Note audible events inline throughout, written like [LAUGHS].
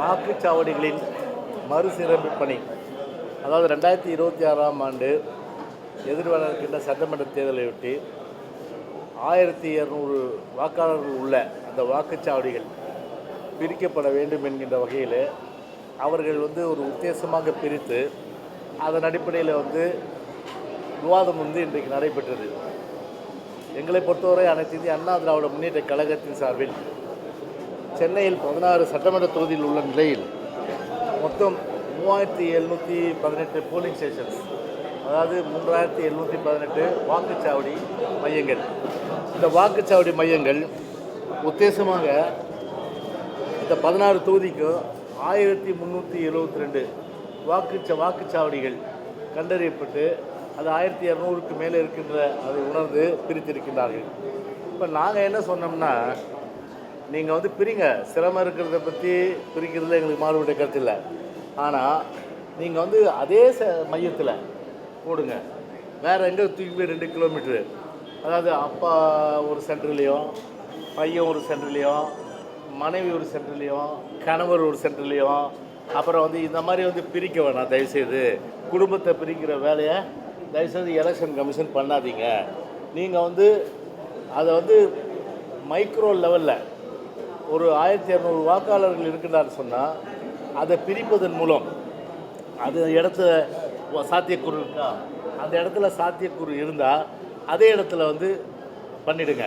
வாக்குச்சாவடிகளின் மறுசீரமைப்பு பணி அதாவது ரெண்டாயிரத்தி இருபத்தி ஆறாம் ஆண்டு எதிர்வரக்கின்ற சட்டமன்ற தேர்தலையொட்டி ஆயிரத்தி இரநூறு வாக்காளர்கள் உள்ள அந்த வாக்குச்சாவடிகள் பிரிக்கப்பட வேண்டும் என்கின்ற வகையில் அவர்கள் வந்து ஒரு உத்தேசமாக பிரித்து அதன் அடிப்படையில் வந்து விவாதம் வந்து இன்றைக்கு நடைபெற்றது. எங்களை பொறுத்தவரை அனைத்து இந்திய அண்ணா திராவிட முன்னேற்ற கழகத்தின் சார்பில் சென்னையில் பதினாறு சட்டமன்ற தொகுதியில் உள்ள நிலையில் மொத்தம் மூவாயிரத்தி எழுநூற்றி பதினெட்டு போலிங் ஸ்டேஷன்ஸ் அதாவது மூன்றாயிரத்தி எழுநூற்றி பதினெட்டு வாக்குச்சாவடி மையங்கள். இந்த வாக்குச்சாவடி மையங்கள் உத்தேசமாக இந்த பதினாறு தொகுதிக்கும் ஆயிரத்தி முந்நூற்றி எழுபத்தி ரெண்டு வாக்குச்ச வாக்குச்சாவடிகள் கண்டறியப்பட்டு அது ஆயிரத்தி இரநூறுக்கு மேலே இருக்கின்ற அதை உணர்ந்து பிரித்திருக்கின்றார்கள். இப்போ நாங்கள் என்ன சொன்னோம்னா நீங்கள் வந்து பிரிங்க. சிரமம் இருக்கிறத பற்றி பிரிக்கிறதுல எங்களுக்கு மாறுபட்ட கருத்து இல்லை. ஆனால் நீங்கள் வந்து அதே ச மையத்தில் போடுங்க. வேறு எங்கே தூக்கி போய் ரெண்டு கிலோமீட்ரு அதாவது அப்பா ஒரு சென்டர்லேயும் பையன் ஒரு சென்டர்லேயும் மனைவி ஒரு சென்டர்லேயும் கணவர் ஒரு சென்டர்லேயும் அப்புறம் வந்து இந்த மாதிரி வந்து பிரிக்க வேணாம் தயவுசெய்து. குடும்பத்தை பிரிக்கிற வேலையை தயவுசெய்து எலெக்ஷன் கமிஷன் பண்ணாதீங்க. நீங்கள் வந்து அதை வந்து மைக்ரோ லெவலில் ஒரு ஆயிரத்தி இரநூறு வாக்காளர்கள் இருக்கின்றார் சொன்னால் அதை பிரிப்பதன் மூலம் அது இடத்துல சாத்தியக்கூறு இருக்கா? அந்த இடத்துல சாத்தியக்கூறு இருந்தால் அதே இடத்துல வந்து பண்ணிடுங்க.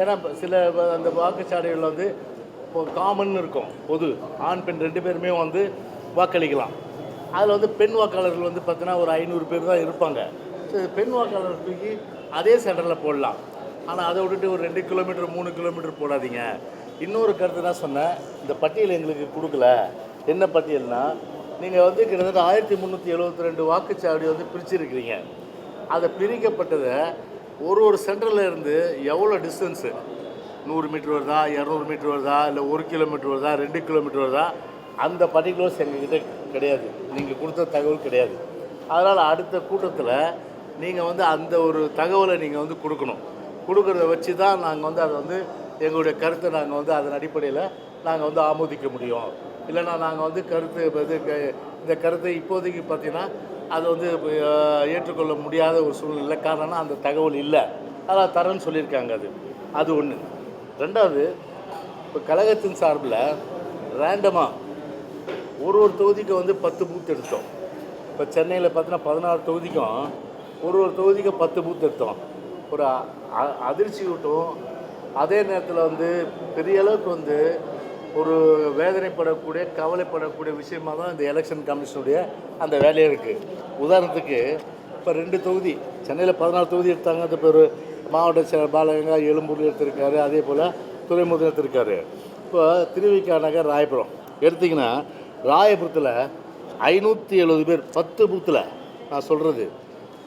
ஏன்னா சில அந்த வாக்குச்சாவடிகளில் வந்து இப்போ காமன் இருக்கும் பொது ஆண் பெண் ரெண்டு பேருமே வந்து வாக்களிக்கலாம். அதில் வந்து பெண் வாக்காளர்கள் வந்து பார்த்தீங்கன்னா ஒரு ஐநூறு பேர் தான் இருப்பாங்க. பெண் வாக்காளர் தூக்கி அதே சென்டரில் போடலாம். ஆனால் அதை விட்டுட்டு ஒரு ரெண்டு கிலோமீட்டர் மூணு கிலோமீட்டர் போடாதீங்க. இன்னொரு கருத்து தான் சொன்னேன். இந்த பட்டியல் எங்களுக்கு கொடுக்கல. என்ன பட்டியல்னா நீங்கள் வந்து கிட்டத்தட்ட ஆயிரத்தி முந்நூற்றி எழுபத்தி ரெண்டு வாக்குச்சாவடி வந்து பிரிச்சிருக்கிறீங்க. அதை பிரிக்கப்பட்டதை ஒரு ஒரு சென்டரில் இருந்து எவ்வளோ டிஸ்டன்ஸு நூறு மீட்ரு வருதா இரநூறு மீட்ரு வருதா இல்லை ஒரு கிலோமீட்டர் வருதா ரெண்டு கிலோமீட்டர் வருதா? அந்த பர்டிகுலர்ஸ் எங்ககிட்ட கிடையாது. நீங்கள் கொடுத்த தகவல் கிடையாது. அதனால் அடுத்த கூட்டத்தில் நீங்கள் வந்து அந்த ஒரு தகவலை நீங்கள் வந்து கொடுக்கணும். கொடுக்குறத வச்சு தான் நாங்கள் வந்து அதை வந்து எங்களுடைய கருத்தை நாங்கள் வந்து அதன் அடிப்படையில் நாங்கள் வந்து ஆமோதிக்க முடியும். இல்லைன்னா நாங்கள் வந்து கருத்து இது க- இந்த கருத்தை இப்போதைக்கு பார்த்தீங்கன்னா அது வந்து ஏற்றுக்கொள்ள முடியாத ஒரு சூழ்நிலை காரணம்னா அந்த தகவல் இல்லை. அதான் தரேன்னு சொல்லியிருக்காங்க அது. அது ஒன்று ரெண்டாவது இப்போ கழகத்தின் சார்பில் ரேண்டமாக ஒரு ஒரு தொகுதிக்கு வந்து பத்து பூத் எடுத்தோம். இப்போ சென்னையில் பார்த்தீங்கன்னா பதினாறு தொகுதிக்கும் ஒரு ஒரு தொகுதிக்கு பத்து பூத் எடுத்தோம். ஒரு அ- அதிர்ச்சி விட்டும் அதே நேரத்தில் வந்து பெரிய அளவுக்கு வந்து ஒரு வேதனைப்படக்கூடிய கவலைப்படக்கூடிய விஷயமா தான் இந்த எலெக்ஷன் கமிஷனுடைய அந்த வேலையாக இருக்குது உதாரணத்துக்கு இப்போ ரெண்டு தொகுதி சென்னையில் பதினாலு தொகுதி எடுத்தாங்க. அந்த பேர் மாவட்ட செயலர் பாலகங்கா எழும்பூர் எடுத்திருக்காரு. அதே போல் துறைமுகம் எடுத்திருக்காரு. இப்போ திருவிக்கா நகர் ராயபுரம். எடுத்திங்கன்னா ராயபுரத்தில் ஐநூற்றி எழுபது பேர் பத்து பூத்தில் நான் சொல்கிறது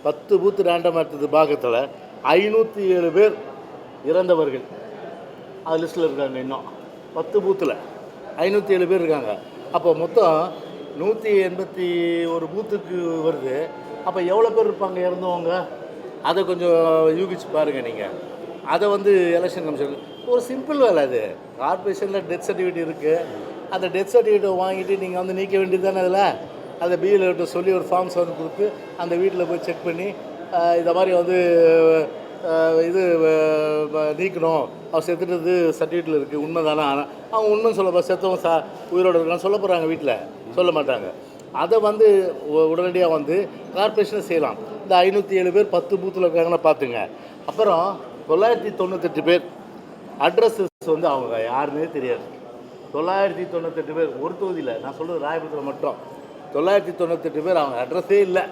பத்து பூத்து ரேண்டமாக எடுத்தது பாகத்தில் ஐநூற்றி ஏழு பேர் இறந்தவர்கள். அது லிஸ்ட்டில் இருக்காங்க இன்னும். பத்து பூத்தில் ஐநூற்றி ஏழு பேர் இருக்காங்க. அப்போ மொத்தம் நூற்றி எண்பத்தி ஒரு பூத்துக்கு வருது. அப்போ எவ்வளோ பேர் இருப்பாங்க இறந்தவங்க? அதை கொஞ்சம் யூகிச்சு பாருங்கள் நீங்கள் அதை வந்து எலெக்ஷன் கமிஷன் ஒரு சிம்பிள் வேலை அது. கார்பரேஷனில் டெத் சர்டிஃபிகேட் இருக்குது அந்த டெத் சர்டிஃபிகேட்டை வாங்கிட்டு நீங்கள் வந்து நீக்க வேண்டியது தானே அதில்? அதை பிஎல்கிட்ட சொல்லி ஒரு ஃபார்ம்ஸ் வந்து கொடுத்து அந்த வீட்டில் போய் செக் பண்ணி இந்த மாதிரி வந்து இது நீக்கணும். அவர் செத்துட்டது சர்டிஃபிகேட்டில் இருக்குது உண்மை தானே ஆனால் அவங்க உண்மை சொல்ல செத்தவன் சா உயிரோடு இருக்கான்னு சொல்ல போகிறாங்க வீட்டில் சொல்ல மாட்டாங்க. அதை வந்து உடனடியாக வந்து கார்பரேஷனை செய்யலாம். இந்த ஐநூற்றி ஏழு பேர் பத்து பூத்தில் இருக்காங்கன்னா பார்த்துங்க. அப்புறம் தொள்ளாயிரத்தி தொண்ணூத்தெட்டு பேர் அட்ரஸஸ் வந்து அவங்க யாருன்னே தெரியாது. தொள்ளாயிரத்தி தொண்ணூத்தெட்டு பேர் ஒரு தொகுதியில் நான் சொல்கிறது ராயபுரத்தில் மட்டும். தொள்ளாயிரத்தி தொண்ணூத்தெட்டு பேர் அவங்க அட்ரஸே இல்லை.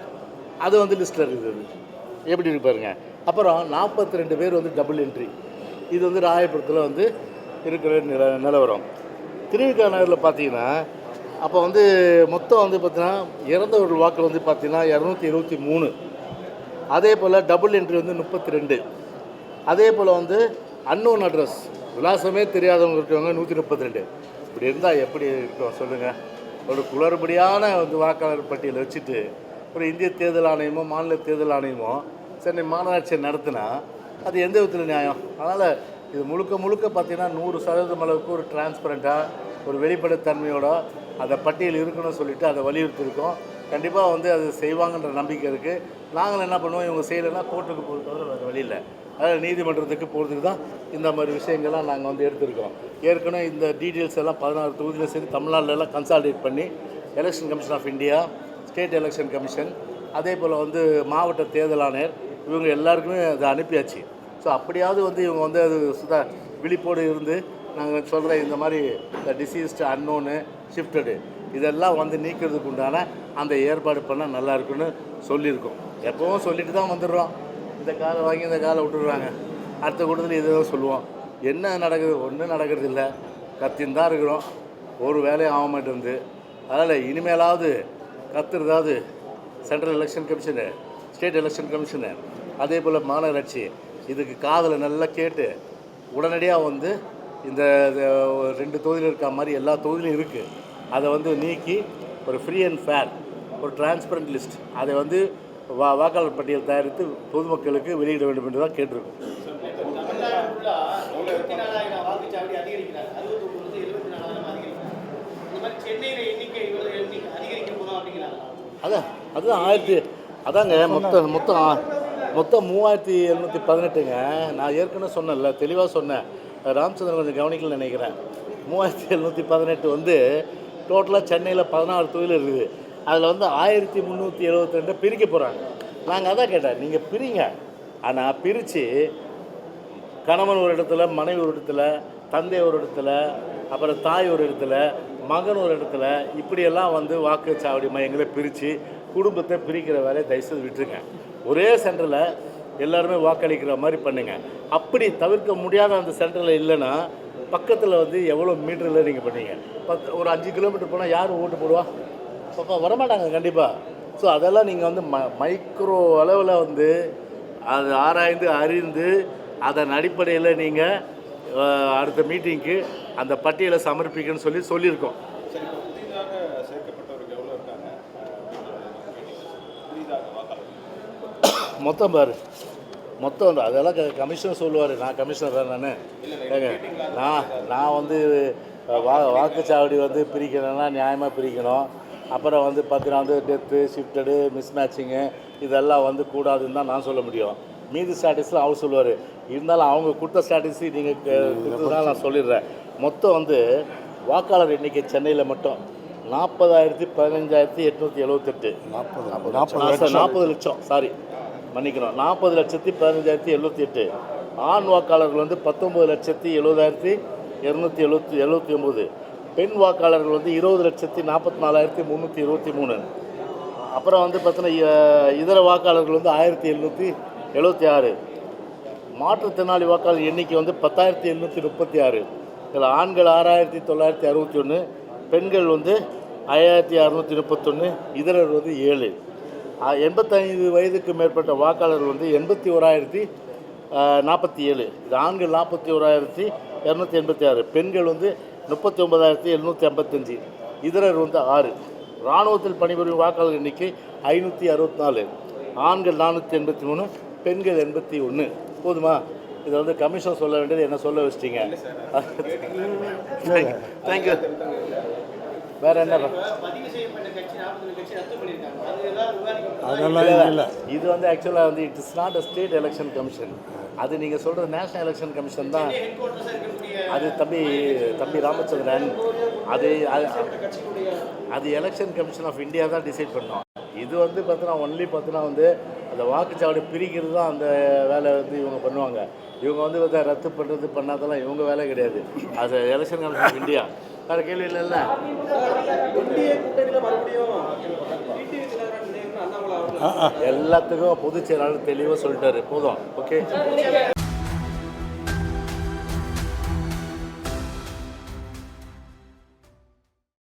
அது வந்து லிஸ்ட்டில் இருக்குது. எப்படி இருப்பாருங்க அப்புறம் நாற்பத்தி ரெண்டு பேர் வந்து டபுள் என்ட்ரி இது வந்து ராயபுரத்தில் வந்து இருக்கிற நில நிலவரம். திருவிக்கா நகரில் பார்த்தீங்கன்னா அப்போ வந்து மொத்தம் வந்து பார்த்தீங்கன்னா இறந்தவர்கள் வாக்கள் வந்து பார்த்தீங்கன்னா இரநூத்தி இருபத்தி மூணு. அதே போல் டபுள் என்ட்ரி வந்து முப்பத்தி ரெண்டு அதே போல் வந்து அன்னோன் அட்ரஸ் விலாசமே தெரியாதவங்க இருக்கவங்க நூற்றி முப்பத்தி ரெண்டு இப்படி இருந்தால் எப்படி இருக்கும் சொல்லுங்கள் ஒரு குளறுபடியான வந்து வாக்காளர் பட்டியலை வச்சுட்டு ஒரு இந்திய தேர்தல் ஆணையமோ மாநில தேர்தல் ஆணையமோ சென்னை மாநகராட்சியை நடத்தினா அது எந்த விதத்தில் நியாயம்? அதனால் இது முழுக்க முழுக்க பார்த்தீங்கன்னா நூறு சதவீதம் அளவுக்கு ஒரு டிரான்ஸ்பரண்ட்டாக ஒரு வெளிப்படைத்தன்மையோட அந்த பட்டியல் இருக்கணும்னு சொல்லிட்டு அதை வலியுறுத்தியிருக்கோம். கண்டிப்பாக வந்து அது செய்வாங்கன்ற நம்பிக்கை இருக்குது நாங்கள் என்ன பண்ணுவோம்? இவங்க செய்யலைன்னா கோர்ட்டுக்கு போகிறது தவிர வேறு வழியில் அதாவது நீதிமன்றத்துக்கு போகிறதுக்கு தான் இந்த மாதிரி விஷயங்கள்லாம் நாங்கள் வந்து எடுத்திருக்கோம் ஏற்கனவே இந்த டீட்டெயில்ஸ் எல்லாம் பதினாறு தொகுதியில் சரி தமிழ்நாட்டிலலாம் எல்லாம் கன்சால்டேட் பண்ணி election commission of India state election commission அதே போல் வந்து மாவட்ட தேர்தல் ஆணையர் இவங்க எல்லாருக்குமே அதை அனுப்பியாச்சு. ஸோ அப்படியாவது வந்து இவங்க வந்து அது சுதா விழிப்போடு இருந்து நாங்கள் சொல்கிற இந்த மாதிரி இந்த டிசீஸ்டு அன்னோனு ஷிஃப்டடு இதெல்லாம் வந்து நீக்கிறதுக்கு உண்டான அந்த ஏற்பாடு பண்ணால் நல்லா இருக்குன்னு சொல்லியிருக்கோம். எப்பவும் சொல்லிட்டு தான் வந்துடுறோம். இந்த காலை வாங்கி இந்த காலை விட்டுடுறாங்க. அடுத்த கூட்டத்தில் இதை தான் சொல்லுவோம். என்ன நடக்குது? ஒன்றும் நடக்கிறது இல்லை கத்தின்னு தான் இருக்கிறோம். ஒரு வேலையும் ஆக மாட்டேங்குது. அதனால் இனிமேலாவது கத்துறதாவது central election commission state election commission அதே போல் மாநகராட்சி இதுக்கு காதில் நல்லா கேட்டு உடனடியாக வந்து இந்த ரெண்டு தொகுதியில் இருக்க மாதிரி எல்லா தொகுதியிலும் இருக்குது அதை வந்து நீக்கி ஒரு ஃப்ரீ அண்ட் ஃபேர் ஒரு டிரான்ஸ்பரண்ட் லிஸ்ட் அதை வந்து வா வாக்காளர் பட்டியல் தயாரித்து பொதுமக்களுக்கு வெளியிட வேண்டும் என்று தான் கேட்டிருக்கோம். அதான் அதுதான் ஆயிரத்தி அதாங்க மொத்தம் மொத்தம் மொத்தம் மூவாயிரத்தி எழுநூற்றி பதினெட்டுங்க. நான் ஏற்கனவே சொன்னேன்ல தெளிவாக சொன்னேன். ராமச்சந்திரன் கொஞ்சம் கவனிக்கலன்னு நினைக்கிறேன். மூவாயிரத்தி எழுநூற்றி பதினெட்டு வந்து டோட்டலாக சென்னையில் பதினாறு தொழில் இருக்குது. அதில் வந்து ஆயிரத்தி முந்நூற்றி எழுபத்தி ரெண்டு பிரிக்க போகிறாங்க நாங்கள் அதான் கேட்டேன் நீங்கள் பிரிங்க. ஆனால் பிரித்து கணவன் ஒரு இடத்துல மனைவி ஒரு இடத்துல தந்தை ஒரு இடத்துல அப்புறம் தாய் ஒரு இடத்துல மகன் ஒரு இடத்துல இப்படியெல்லாம் வந்து வாக்குச்சாவடி மையங்களை பிரித்து குடும்பத்தை பிரிக்கிற வேலையை தயவுசெய்து விட்டுருங்க. ஒரே சென்டரில் எல்லாருமே வாக்களிக்கிற மாதிரி பண்ணுங்கள் அப்படி தவிர்க்க முடியாத அந்த சென்டரில் இல்லைன்னா பக்கத்தில் வந்து எவ்வளோ மீட்டரில் நீங்கள் பண்ணீங்க பத்து ஒரு அஞ்சு கிலோமீட்டர் போனால் யார் ஓட்டு போடுவா? பாப்பா வரமாட்டாங்க கண்டிப்பாக ஸோ அதெல்லாம் நீங்கள் வந்து ம மைக்ரோ அளவில் வந்து அது ஆராய்ந்து அறிந்து அதன் அடிப்படையில் நீங்கள் அடுத்த மீட்டிங்க்கு அந்த பட்டியலை சமர்ப்பிக்கன்னு சொல்லி சொல்லியிருக்கோம் சரி இப்போ புதிதாக சேர்க்கப்பட்டவர்கள் எவ்வளோ இருக்காங்க புதிதாக வாக்காளர் மொத்தம் பாரு. மொத்தம் வந்து அதெல்லாம் கமிஷனர் சொல்லுவார். நான் கமிஷனர் தான் நான். ஏங்க நான் நான் வந்து வா வாக்குச்சாவடி வந்து பிரிக்கணும்னா நியாயமாக பிரிக்கணும். அப்புறம் வந்து பார்த்தீங்கன்னா வந்து டெத்து ஷிஃப்டடு மிஸ் மேட்சிங்கு இதெல்லாம் வந்து கூடாதுன்னு தான் நான் சொல்ல முடியும். மீதி ஸ்டாட்டிஸ்லாம் அவர் சொல்லுவார். இருந்தாலும் அவங்க கொடுத்த ஸ்டாட்டிஸ்டி நீங்கள் கொடுத்ததுனால நான் சொல்லிடுறேன். மொத்தம் வந்து வாக்காளர் எண்ணிக்கை சென்னையில் மட்டும். நாற்பதாயிரத்தி பதினஞ்சாயிரத்தி எட்நூற்றி எழுபத்தெட்டு நாற்பது நாற்பது லட்சம். சாரி மன்னிக்கிறோம் நாற்பது லட்சத்தி பதினஞ்சாயிரத்தி எழுபத்தி எட்டு. ஆண் வாக்காளர்கள் வந்து பத்தொம்பது லட்சத்தி எழுபதாயிரத்தி இரநூத்தி எழுபத்தி எழுபத்தி ஒம்பது பெண் வாக்காளர்கள் வந்து இருபது லட்சத்தி நாற்பத்தி நாலாயிரத்தி முந்நூற்றி இருபத்தி மூணு. அப்புறம் வந்து பார்த்தீங்கன்னா இதர வாக்காளர்கள் வந்து ஆயிரத்தி எழுநூற்றி எழுபத்தி ஆறு. மாற்றுத்திறனாளி வாக்காளர் எண்ணிக்கை வந்து பத்தாயிரத்தி எழுநூற்றி முப்பத்தி ஆறு. இதில் ஆண்கள் ஆறாயிரத்தி தொள்ளாயிரத்தி அறுபத்தி ஒன்று பெண்கள் வந்து ஐயாயிரத்தி அறுநூற்றி முப்பத்தொன்று இதரர் வந்து ஏழு. எண்பத்தைந்து வயதுக்கு மேற்பட்ட வாக்காளர்கள் வந்து எண்பத்தி ஓராயிரத்தி நாற்பத்தி ஏழு. இது ஆண்கள் நாற்பத்தி ஓராயிரத்தி இரநூத்தி எண்பத்தி ஆறு. பெண்கள் வந்து முப்பத்தி ஒன்பதாயிரத்தி எழுநூற்றி ஐம்பத்தஞ்சு. இதரர் வந்து ஆறு. இராணுவத்தில் பணிபுரியும் வாக்காளர் எண்ணிக்கை ஐநூற்றி அறுபத்தி நாலு. ஆண்கள் நானூற்றி எண்பத்தி மூணு பெண்கள் எண்பத்தி ஒன்று போதுமா? இதை வந்து கமிஷன் சொல்ல வேண்டியது என்ன சொல்ல வச்சிட்டீங்க? தேங்க்யூ [LAUGHS] வேற என்ன? அதெல்லாம் இல்லை இது வந்து ஆக்சுவலாக வந்து it is not a state election commission அது நீங்கள் சொல்கிறது நேஷனல் எலெக்ஷன் கமிஷன் தான். அது தம்பி தம்பி ராமச்சந்திரன். அது அது- எலெக்ஷன் கமிஷன் ஆஃப் இந்தியா தான் டிசைட் பண்ணோம். இது வந்து பார்த்தீங்கன்னா ஒன்லி பார்த்தீங்கன்னா வந்து அந்த வாக்குச்சாவடி பிரிக்கிறது தான் அந்த வேலை வந்து இவங்க பண்ணுவாங்க. இவங்க வந்து வந்து ரத்து பண்ணுறது பண்ணாதெல்லாம் இவங்க வேலை கிடையாது. அது எலெக்ஷன் கமிஷன் ஆஃப் இந்தியா வேறு கேள்வி இல்லைல்ல எல்லாத்துக்கும் பொதுச் செயலாளர் தெளிவாக சொல்லிட்டாரு. போதும். ஓகே.